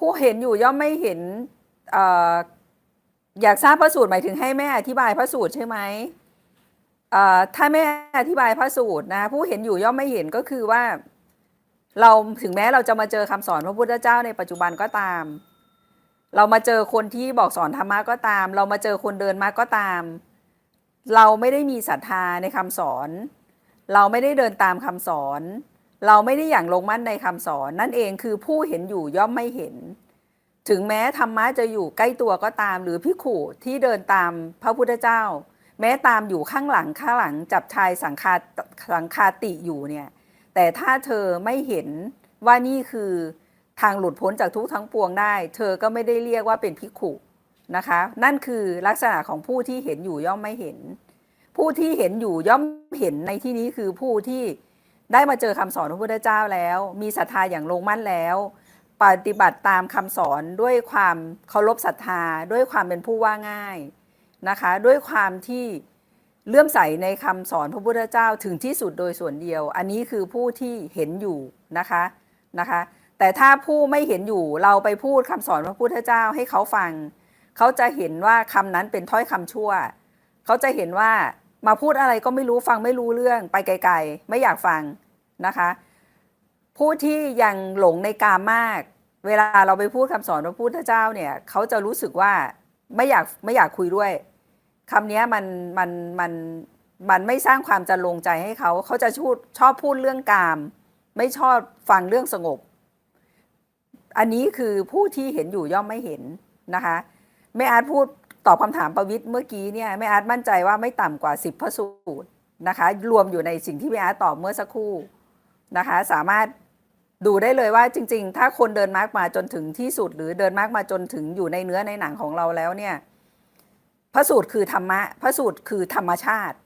ผู้เห็นอยู่ย่อมไม่เห็นออยากทราบพระสูตรหมายถึงให้แม่อธิบายพระสูตรใช่ไหมถ้าแม่อธิบายพระสูตรนะผู้เห็นอยู่ย่อมไม่เห็นก็คือว่า เราถึงแม้เราจะมาเจอคำสอนพระพุทธเจ้าในปัจจุบันก็ตาม เรามาเจอคนที่บอกสอนธรรมะก็ตาม เรามาเจอคนเดินมาก็ตาม เราไม่ได้มีศรัทธาในคำสอน เราไม่ได้เดินตามคำสอน เราไม่ได้อย่างลงมั่นในคำสอน นั่นเองคือผู้เห็นอยู่ย่อมไม่เห็น ถึงแม้ธรรมะจะอยู่ใกล้ตัวก็ตาม หรือพิขูที่เดินตามพระพุทธเจ้า แม้ตามอยู่ข้างหลังข้างหลังจับชายสังคาสังคาติอยู่เนี่ยแต่ถ้าเธอไม่เห็นว่านี่คือทางหลุดพ้นจากทุกข์ทั้งปวงได้ เธอก็ไม่ได้เรียกว่าเป็นพิขุนะคะ นั่นคือลักษณะของผู้ที่เห็นอยู่ย่อมไม่เห็น ผู้ที่เห็นอยู่ย่อมเห็นในที่นี้คือผู้ที่ ได้มาเจอคำสอนพระพุทธเจ้าแล้ว มีศรัทธาอย่างลงมั่นแล้ว ปฏิบัติตามคำสอนด้วยความเคารพศรัทธา ด้วยความเป็นผู้ว่าง่ายนะคะ ด้วยความที่เลื่อมใสในคำสอนพระพุทธเจ้าถึงที่สุดโดยส่วนเดียว อันนี้คือผู้ที่เห็นอยู่นะคะนะคะ แต่ถ้าผู้ไม่เห็นอยู่เราไปพูดคำสอนพระพุทธเจ้าให้เขาฟัง เขาจะเห็นว่าคำนั้นเป็นถ้อยคำชั่ว เขาจะเห็นว่า มาพูดอะไรก็ไม่รู้ฟังไม่รู้เรื่องไปไกลๆ ไม่อยากฟังนะคะ ผู้ที่ยังหลงในกามมาก เวลาเราไปพูดคำสอนพระพุทธเจ้าเนี่ยเขาจะรู้สึกว่าไม่อยากไม่อยากคุยด้วยคำนี้มันมันมันมันไม่สร้างความจะลงใจให้เขาเขาจะชอบชอบพูดเรื่องกาม ไม่ชอบฟังเรื่องสงบ อันนี้คือผู้ที่เห็นอยู่ย่อมไม่เห็นนะคะแม่อาร์ตพูด ตอบคำถามประวิทย์เมื่อกี้เนี่ยแม่อาร์ตมั่นใจว่าไม่ต่ำกว่า 10 พระสูตรนะคะ รวมอยู่ในสิ่งที่แม่อาร์ตตอบเมื่อสักครู่นะคะ สามารถดูได้เลยว่าจริง ๆ ถ้าคนเดินมาร์กมาจนถึงที่สุด หรือเดินมาร์กมาจนถึงอยู่ในเนื้อในหนังของเราแล้วเนี่ยพระสูตรคือธรรมะพระสูตรคือธรรมชาติ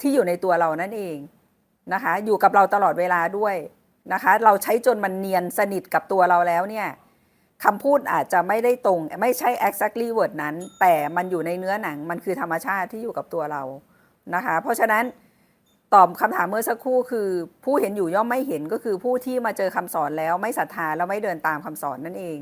ที่อยู่ในตัวเรานั่นเองนะคะ อยู่กับเราตลอดเวลาด้วยนะคะ เราใช้จนมันเนียนสนิทกับตัวเราแล้วเนี่ย คำพูดอาจจะไม่ได้ตรง ไม่ใช่ exactly word นั้น แต่มันอยู่ในเนื้อหนังมันคือธรรมชาติที่อยู่กับตัวเรานะคะ เพราะฉะนั้นตอบคำถามเมื่อสักครู่คือผู้เห็นอยู่ย่อมไม่เห็นก็คือผู้ที่มาเจอคำสอนแล้วไม่ศรัทธาแล้วไม่เดินตามคำสอนนั่นเอง